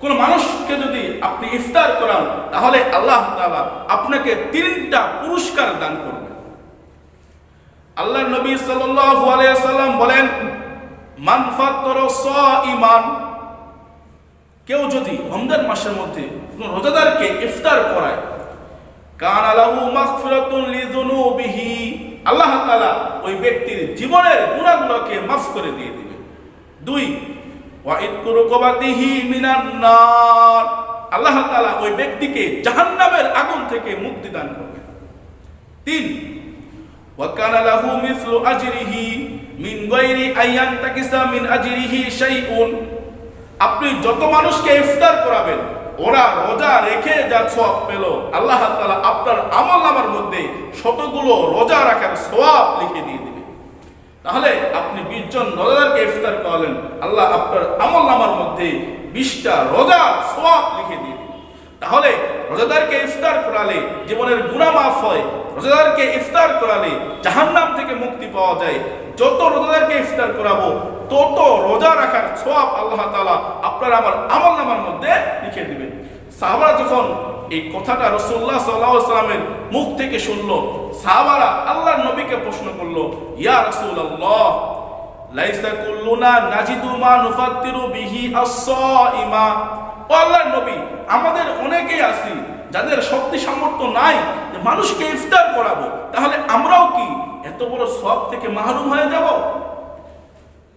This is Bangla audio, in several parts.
কোন মানুষকে যদি আপনি ইফতার করান, তাহলে আল্লাহ তাআলা আপনাকে তিনটা পুরস্কার দান করবেন। আল্লাহ নবী সাল্লাম বলেন, মান ফাত্তারা সাইমান কেউ যদি রমজান মাসের মধ্যে কোন রোজাদারকে ইফতার করায়, কান আল্লাহ তাআলা ওই ব্যক্তির জীবনের গুনাহগুলোকে মাফ করে দিয়ে দিবে দুই আল্লাহ তাআলা ওই ব্যক্তিকে জাহান্নামের আগুন থেকে মুক্তি দান করবেন তিন وكان له مثل أجره من غير أن ينتكس من أجره شيء আপনি যত মানুষকে ইফতার করাবেন ওরা রোজা রেখে যা সওয়াব পেল আল্লাহ তাআলা আপনার আমল নামার মধ্যে শতগুলো রোজা রাখার সওয়াব লিখে দিয়ে দিবে তাহলে আপনি বিশ জন রোজাদারকে ইফতার করালেন। আল্লাহ আপনার আমল নামার মধ্যে বিশটা রোজা সোয়াব লিখে দিয়ে তাহলে রোজাদারকে ইফতার করালে জীবনের গুণা মাফ হয়। রোজাদারকে ইফতার করালে জাহান্নাম থেকে মুক্তি পাওয়া যায়। যত রোজাদারকে ইফতার করাবো। তত রোজা রাখার সওয়াব আল্লাহ তাআলা আপনার আমার আমল নামার মধ্যে লিখে দিবেন। সাহাবারা যখন এই কথাটা রসুল্লাহ সাল্লাহ সাল্লামের মুখ থেকে শুনলো, সাহাবারা আল্লাহর নবীকে প্রশ্ন করল, ইয়া রাসূলুল্লাহ, লাইসা কুল্লুনা নাজিদু মা নুফাত্তিরু বিহি আস-সাইমা আল্লাহর নবী, আমাদের অনেকেই আছি যাদের শক্তি সামর্থ্য নাই যে মানুষকে ইফতার করাবো। তাহলে আমরাও কি এত বড় সব থেকে মাহরুম হয়ে যাব?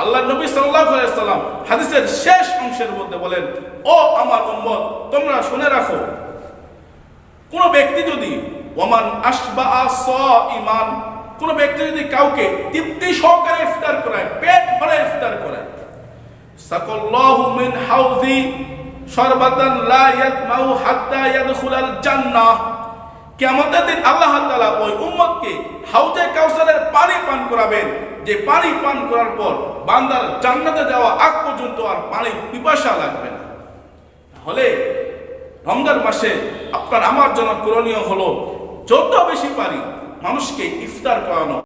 আল্লাহ নবী সাল্লাম হাদিসের শেষ অংশের মধ্যে বলেন, ও আমার উম্মত, তোমরা শুনে রাখো, কোন ব্যক্তি যদি ওমান আসবা ইমান কোন ব্যক্তি যদি কাউকে তৃপ্তি সহকারে ইফতার করায়, পেট ভরে ইফতার করায়, সাকাল্লাহু মিন হাউজি শরবাতান লা ইয়াতমাউ ইয়াদখুলাল জান্নাহ। কিয়ামতের দিন আল্লাহ তালা ওই উম্মতকে হাউজে কাউসারের পানি পান করাবেন। যে পানি পান করার পর বান্দার জান্নাতে যাওয়া আগ পর্যন্ত আর পানি পিপাসা লাগবে না। তাহলে রমজান মাসে আপনার আমার জন্য করণীয় হলো, যত বেশি পারি মানুষকে ইফতার করানো।